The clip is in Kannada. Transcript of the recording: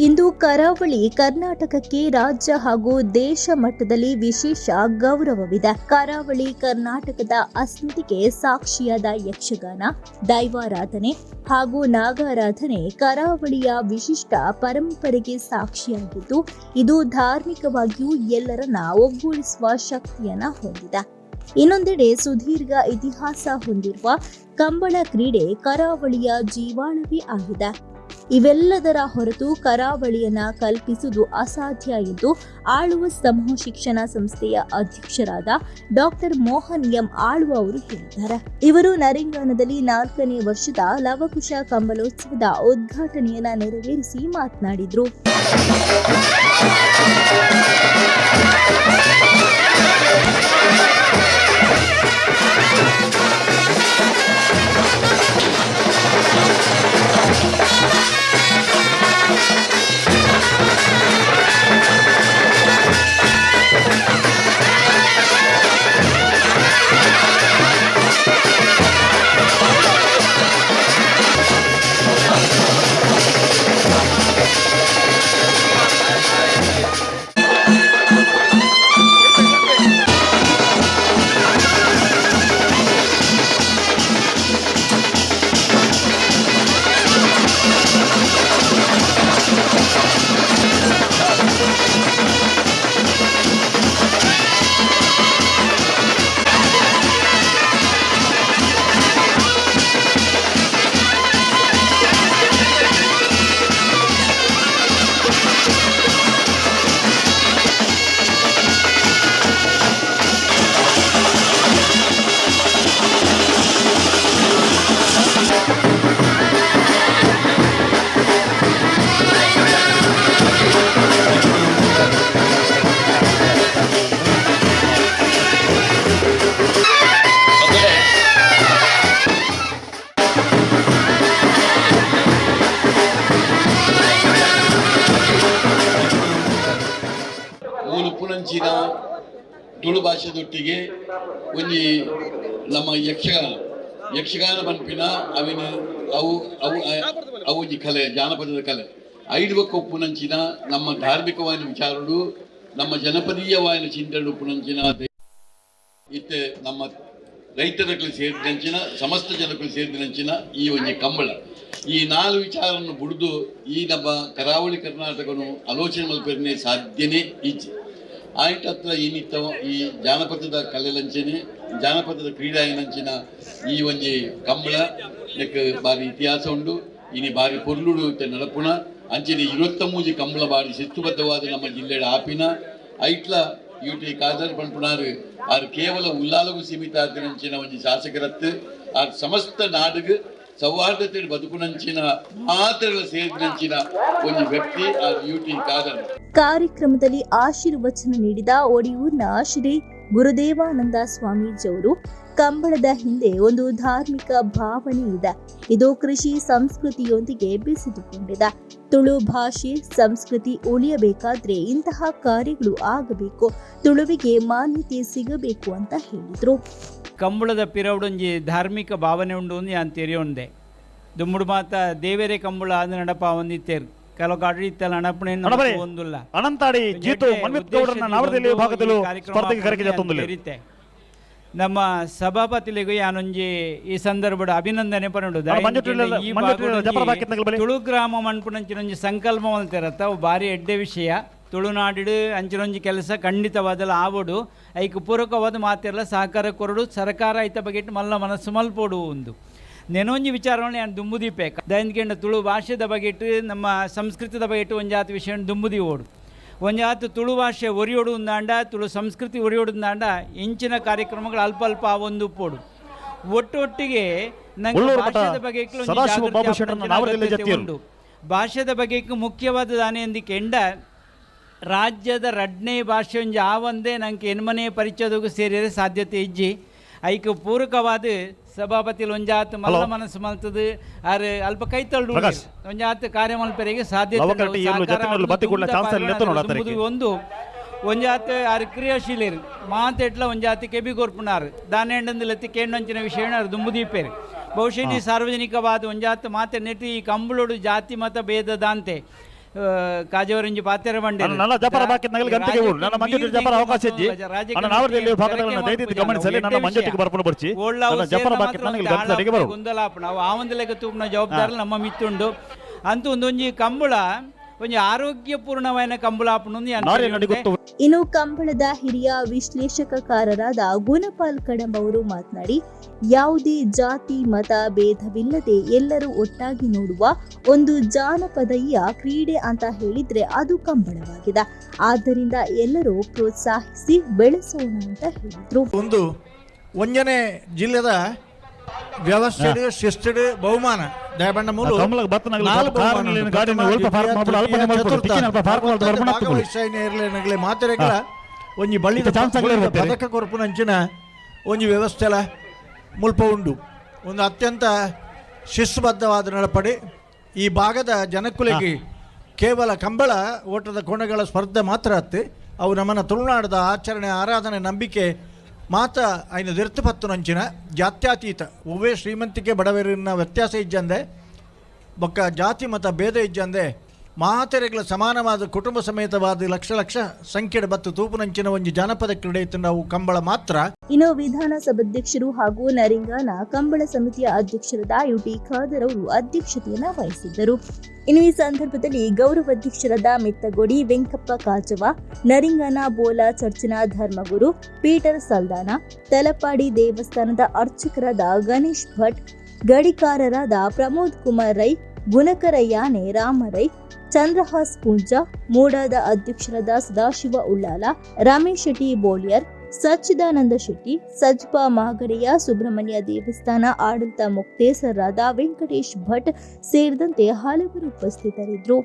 ಇಂದು ಕರಾವಳಿ ಕರ್ನಾಟಕಕ್ಕೆ ರಾಜ್ಯ ಹಾಗೂ ದೇಶ ಮಟ್ಟದಲ್ಲಿ ವಿಶೇಷ ಗೌರವವಿದೆ. ಕರಾವಳಿ ಕರ್ನಾಟಕದ ಅಸ್ಮಿತೆಗೆ ಸಾಕ್ಷಿಯಾದ ಯಕ್ಷಗಾನ, ದೈವಾರಾಧನೆ ಹಾಗೂ ನಾಗಾರಾಧನೆ ಕರಾವಳಿಯ ವಿಶಿಷ್ಟ ಪರಂಪರೆಗೆ ಸಾಕ್ಷಿಯಾಗಿದ್ದು, ಇದು ಧಾರ್ಮಿಕವಾಗಿಯೂ ಎಲ್ಲರನ್ನ ಒಗ್ಗೂಡಿಸುವ ಶಕ್ತಿಯನ್ನ ಹೊಂದಿದೆ. ಇನ್ನೊಂದೆಡೆ ಸುದೀರ್ಘ ಇತಿಹಾಸ ಹೊಂದಿರುವ ಕಂಬಳ ಕ್ರೀಡೆ ಕರಾವಳಿಯ ಜೀವಾಳವೇ ಆಗಿದೆ. ಇವೆಲ್ಲದರ ಹೊರತು ಕರಾವಳಿಯನ್ನ ಕಲ್ಪಿಸುವುದು ಅಸಾಧ್ಯ ಎಂದು ಆಳುವ ಸಮೂಹ ಶಿಕ್ಷಣ ಸಂಸ್ಥೆಯ ಅಧ್ಯಕ್ಷರಾದ ಡಾಕ್ಟರ್ ಮೋಹನ್ ಎಂ ಆಳುವ ಅವರು ಹೇಳಿದ್ದಾರೆ. ಇವರು ನರಿಂಗಾನದಲ್ಲಿ ನಾಲ್ಕನೇ ವರ್ಷದ ಲವಕುಶ ಕಂಬಲೋತ್ಸವದ ಉದ್ಘಾಟನೆಯನ್ನ ನೆರವೇರಿಸಿ ಮಾತನಾಡಿದ್ರು. ಉಪ್ಪುನಂಚಿನ ತುಳು ಭಾಷೆದೊಟ್ಟಿಗೆ ಒಂಜಿ ನಮ್ಮ ಯಕ್ಷಗಾನ ಯಕ್ಷಗಾನ ಪನ್ಪಿನ ಅವಿನ ಅವು ಅವು ಅವು ಕಲೆ, ಜಾನಪದದ ಕಲೆ. ಐದು ಬಕ್ಕ ಉಪ್ಪುನಂಚಿನ ನಮ್ಮ ಧಾರ್ಮಿಕವಾದ ವಿಚಾರಡು, ನಮ್ಮ ಜನಪದೀಯವಾದ ಚಿಂತನೆ ಉಪ್ಪುನಂಚಿನ ಇತ್ತೆ ನಮ್ಮ ರೈತರಗಳು ಸೇರಿದಂಚಿನ ಸಮಸ್ತ ಜನಗಳು ಸೇರಿದಂಚಿನ ಈ ಒಂಜಿ ಕಂಬಳ. ಈ ನಾಲ್ ವಿಚಾರವನ್ನು ಬುಡಿದು ಈ ನಮ್ಮ ಕರಾವಳಿ ಕರ್ನಾಟಕನು ಆಲೋಚನೆ ಮಲ್ಪೆರ್ನೆ ಸಾಧ್ಯನೇ ಈಚೆ ಆಯ್ತು ಹತ್ರ ಏನಿತ್ತ ಈ ಜಾನಪದದ ಕಲೆಲಂಚನೆ ಜಾನಪದದ ಕ್ರೀಡಾಯಿನಂಚಿನ ಈ ಒಂಜಿ ಕಂಬಳ ಬಾರಿ ಇತಿಹಾಸ ಉಂಡು. ಇನಿ ಬಾರಿ ಪೊರ್ಲುಡು ಇತ್ತೆ ನಡಪುಣ. ಅಂಚನೆ ಇರುವತ್ತ ಮೂಜಿ ಕಂಬಳ ಬಾರಿ ಶಿಸ್ತುಬದ್ಧವಾದ ನಮ್ಮ ಜಿಲ್ಲೆಯ ಆಪಿನ. ಐಟ್ಲ ಯೂಟಿ ಕಾದರ್ ಪಂಪುನಾರು ಆರು ಕೇವಲ ಉಲ್ಲಾಲಗು ಸೀಮಿತ ಆದಿನಂಚಿನ ಒಂಜಿ ಶಾಸಕರತ್ತು. ಆ ಸಮಸ್ತ ನಾಡುಗು ಸೌಹಾರ್ದತೆ ಬದುಕುನಂಚಿನ ಮಾತ್ರಗಳ ಸೇರಿದಂಚಿನ ಒಂದು ವ್ಯಕ್ತಿ ಆ ಯೂಟಿ ಕಾದರ್ ಕಾರ್ಯಕ್ರಮದಲ್ಲಿ ಆಶೀರ್ವಚನ ನೀಡಿದ ಒಡಿಯೂರ್ನ ಶ್ರೀ ಗುರುದೇವಾನಂದ ಸ್ವಾಮೀಜಿಯವರು ಕಂಬಳದ ಹಿಂದೆ ಒಂದು ಧಾರ್ಮಿಕ ಭಾವನೆ ಇದೆ. ಇದು ಕೃಷಿ ಸಂಸ್ಕೃತಿಯೊಂದಿಗೆ ಬೆಸೆದುಕೊಂಡಿದೆ. ತುಳು ಭಾಷೆ, ಸಂಸ್ಕೃತಿ ಉಳಿಯಬೇಕಾದ್ರೆ ಇಂತಹ ಕಾರ್ಯಗಳು ಆಗಬೇಕು. ತುಳುವಿಗೆ ಮಾನ್ಯತೆ ಸಿಗಬೇಕು ಅಂತ ಹೇಳಿದ್ರು. ಕಂಬಳದ ಪಿರವಡೊಂಜಿ ಧಾರ್ಮಿಕ ಭಾವನೆ ಉಂಡು ಅಂತ ತೆರೆಯೊಂದೆ ದುಮ್ಮುಡು ಮಾತ ದೇವೇರೆ ಕಂಬಳ ಆದ ನಡಪ ಒಂದಿತ್ತೇರು ಕೆಲವು ಗಾಡಿ ನಡಪಣೆಯನ್ನು ಅಣಪಣೆ ಹೊಂದಿಲ್ಲ ಅನಂತಾಡಿ ಜೀತು ಮನ್ಮಿತ್ ಗೌಡರನ್ನ ನವದೆಹಲಿ ವಿಭಾಗದಲ್ಲೂ ಸ್ಪರ್ಧೆಗೆ ಕರೆಗೆ ಇರುತ್ತೆ ನಮ್ಮ ಸಭಾಪತಿಲಿಗೂ ಯಾನೊಂಜಿ ಈ ಸಂದರ್ಭದ ಅಭಿನಂದನೆ ಪರಡು. ತುಳು ಗ್ರಾಮ ಮನ್ಪುಣಂಚಿನೊಂಜಿ ಸಂಕಲ್ಪ ಮಲ್ತಿರತ್ತ ಅವು ಭಾರಿ ಎಡ್ಡೆ ವಿಷಯ. ತುಳುನಾಡಿಡು ಅಂಚಿನೊಂಜಿ ಕೆಲಸ ಖಂಡಿತವಾದಲ್ಲ ಆವಡು. ಐಕ್ ಪೂರಕವಾದ ಮಾತಿರಲ್ಲ ಸಹಕಾರ ಕೊರಡು ಸರ್ಕಾರ ಐತ ಬಗ್ಗೆ ಮಲ್ಲ ಮನಸ್ಸು ಮಲ್ಪೋಡು ಒಂದು. ನೆನೊಂಜಿ ವಿಚಾರವನ್ನು ನಾನು ಪೇಕ? ದೈನ್ಕೆಂಡ ತುಳು ಭಾಷೆದ ಬಗ್ಗೆ ಇಟ್ಟು ನಮ್ಮ ಸಂಸ್ಕೃತದ ಇಟ್ಟು ಒಂಜಾತ್ ವಿಷಯ ದುಂಬುದಿ ಓಡು. ಒಂಜಾತ್ ತುಳು ಭಾಷೆ ಒರಿಯೋಡು ಉಂದಾಂಡ ತುಳು ಸಂಸ್ಕೃತಿ ಒರಿಯೋಡು ಉಂದಾಂಡ ಇಂಚಿನ ಕಾರ್ಯಕ್ರಮಗಳು ಅಲ್ಪ ಅಲ್ಪ ಆ ಒಂದು ಉಪ್ಪೋಡು. ಒಟ್ಟೊಟ್ಟಿಗೆ ನಂಗೆ ಭಾಷೆದ ಬಗ್ಗೆ ಉಂಡು ಭಾಷೆದ ಬಗ್ಗೆ ಮುಖ್ಯವಾದ ದಾನೆ ಎಂದಿ ಕೆಂಡ ರಾಜ್ಯದ ರಡ್ನೇ ಭಾಷೆ ಒಂಜಿ ಒಂದೇ ನಂಗೆ ಎನ್ಮನೆ ಪರಿಚಯದಗೂ ಸೇರಿದರೆ ಸಾಧ್ಯತೆ ಇಜ್ಜಿ. ಐಕ್ ಪೂರಕವಾದ ಸಭಾಪತಿ ಒಂಜಾತ್ ಮಲ್ಲ. ಮನಸ್ಸು ಮಲ್ತದು. ಅರೆ ಅಲ್ಪ ಕೈ ತಳ್ಳು. ಒಂಜಾತ್ ಕಾರ್ಯ ಮಲ್ಪರಿಗೆ ಸಾಧ್ಯತೆ ಒಂದು ಒಂಜಾತ್ ಆರ್ ಕ್ರಿಯಾಶೀಲೇರು. ಮಾತೆಟ್ಲ ಒಂಜಾತಿ ಕೆಬಿ ಕೊರ್ಪುನಾರು ದಾನೆಂಡಂದು ಲತ್ತಿ ಕೇಂಡಂಚಿನ ವಿಷಯ ದುಂಬುದೀಪೇರು. ಬಹುಶಃ ಈ ಸಾರ್ವಜನಿಕವಾದ ಒಂಜಾತ್ ಮಾತೆ ನೆಟ್ಟಿ ಈ ಕಂಬಳೋಡು ಜಾತಿ ಮತ ಭೇದದಾಂತೆ ಕಾಜವರಂಜಿ ಪಾತೆರ ಬಂಡೆ ನನ್ನ ಜಪರ ಬಾಕಿದ ನಗಲಿಗೆ ಗಂಟೆಗೆ ಊರು. ನನ್ನ ಮಂಜುಟಿ ಜಪರ ಅವಕಾಶ ಇಜ್ಜಿ. ನಾವರ್ದಲ್ಲಿ ಭಾಗದಲ್ಲಿ ದಯವಿಟ್ಟು ಗಮನಿಸಲಿ. ನನ್ನ ಮಂಜುಟಿಗೆ ಬರ್ಪಣ ಬರ್ಚಿ. ನನ್ನ ಜಪರ ಬಾಕಿದ ನನಗೆ ಗಂಟೆಗೆ ಬರು. ಗೊಂದಲಾಪಣ ಅವು ಆ ಒಂದು ಲೆಕ್ಕ ತೂಪಿನ ಜವಾಬ್ದಾರಿ ನಮ್ಮ ಮಿತ್ತುಂಡು. ಅಂತೂ ಒಂದೊಂಜಿ ಕಂಬಳ ಕಂಬಳಾಪಣ ನಡಿ ಗೊತ್ತು ಇನ್ನು ಕಂಬಳದ ಹಿರಿಯ ವಿಶ್ಲೇಷಕಕಾರರಾದ ಗುಣಪಾಲ್ ಕಡಂಬ ಅವರು ಮಾತನಾಡಿ ಯಾವುದೇ ಜಾತಿ ಮತ ಭೇದವಿಲ್ಲದೆ ಎಲ್ಲರೂ ಒಟ್ಟಾಗಿ ನೋಡುವ ಒಂದು ಜಾನಪದೀಯ ಕ್ರೀಡೆ ಅಂತ ಹೇಳಿದ್ರೆ ಅದು ಕಂಬಳವಾಗಿದೆ. ಆದ್ದರಿಂದ ಎಲ್ಲರೂ ಪ್ರೋತ್ಸಾಹಿಸಿ ಬೆಳೆಸೋಣ ಅಂತ ಹೇಳಿದ್ರು. ಒಂದು ಒಂಜನೇ ಜಿಲ್ಲೆದ ವ್ಯವಸ್ಥೆಡ್ ಶಿಸ್ಟಡ್ ಬಹುಮಾನ. ದಯಬಂಡ ಮೂಲ. ಹಾಕ್ಬಿಡು. ಮಾತೆರೆಗಳ ಒಂಜಿ ಬಳ್ಳಿ. ಪದಕ ಕೊರಪುನಂಚಿನ ಒಂಜಿ ವ್ಯವಸ್ಥೆಲ ಮುಲ್ಪ ಉಂಡು. ಒಂದು ಅತ್ಯಂತ ಶಿಸ್ತುಬದ್ಧವಾದ ನಡಪಡಿ. ಈ ಭಾಗದ ಜನಕುಲಿಗೆ ಕೇವಲ ಕಂಬಳ ಓಟದ ಕೋಣಗಳ ಸ್ಪರ್ಧೆ ಮಾತ್ರ ಅತ್ತೆ. ಅವು ನಮ್ಮನ್ನು ತುಳುನಾಡದ ಆಚರಣೆ ಆರಾಧನೆ ನಂಬಿಕೆ ಮಾತ ಆಯ್ನ ದಿರ್ತು ಪತ್ತು ನಂಚಿನ ಜಾತ್ಯತೀತ. ಒವ್ವೇ ಶ್ರೀಮಂತಿಕೆ ಬಡವರಿನ ವ್ಯತ್ಯಾಸ ಇಜ್ಜಂದೆ. ಬೊಕ್ಕ ಜಾತಿ ಮತ ಭೇದ ಇಜ್ಜಂದೆ. ಮಾತೆರೆಗಳ ಸಮಾನವಾದ ಕುಟುಂಬ ಸಮೇತವಾದ ಲಕ್ಷ ಲಕ್ಷ ಸಂಖ್ಯೆಡ ಮತ್ತು ತೂಪುನಂಚಿನ ಒಂದು ಜಾನಪದ ಕ್ರೀಡೆ ನಾವು ಕಂಬಳ ಮಾತ್ರ. ಇನ್ನು ವಿಧಾನಸಭಾಧ್ಯಕ್ಷರು ಹಾಗೂ ನರಿಂಗಾನ ಕಂಬಳ ಸಮಿತಿಯ ಅಧ್ಯಕ್ಷರಾದ ಯುಟಿ ಖಾದರ್ ಅವರು ಅಧ್ಯಕ್ಷತೆಯನ್ನ ವಹಿಸಿದ್ದರು. ಇನ್ನು ಈ ಸಂದರ್ಭದಲ್ಲಿ ಗೌರವಾಧ್ಯಕ್ಷರಾದ ಮಿತ್ತಗೋಡಿ, ವೆಂಕಪ್ಪ ಕಾಚವ, ನರಿಂಗಾನ ಬೋಲಾ ಚರ್ಚಿನ ಧರ್ಮಗುರು ಪೀಟರ್ ಸಲ್ದಾನ, ತಲಪಾಡಿ ದೇವಸ್ಥಾನದ ಅರ್ಚಕರಾದ ಗಣೇಶ್ ಭಟ್, ಗಡಿಕಾರರಾದ ಪ್ರಮೋದ್ ಕುಮಾರ್ ರೈ ಗುಣಕರ ನೇರಾಮರೈ ರಾಮರೈ, ಚಂದ್ರಹಾಸ್ ಪೂಂಜಾ ಮೂಡಾದ ಅಧ್ಯಕ್ಷರಾದ ಸದಾಶಿವ ಉಳ್ಳಾಲ, ರಮೇಶ್ ಶೆಟ್ಟಿ ಬೋಳಿಯರ್, ಸಚ್ಚಿದಾನಂದ ಶೆಟ್ಟಿ, ಸಜ್ಪಾ ಮಾಗಡೆಯ ಸುಬ್ರಹ್ಮಣ್ಯ ದೇವಸ್ಥಾನ ಆಡಳಿತ ಮುಕ್ತೇಸರಾದ ವೆಂಕಟೇಶ್ ಭಟ್ ಸೇರಿದಂತೆ ಹಲವರು ಉಪಸ್ಥಿತರಿದ್ದರು.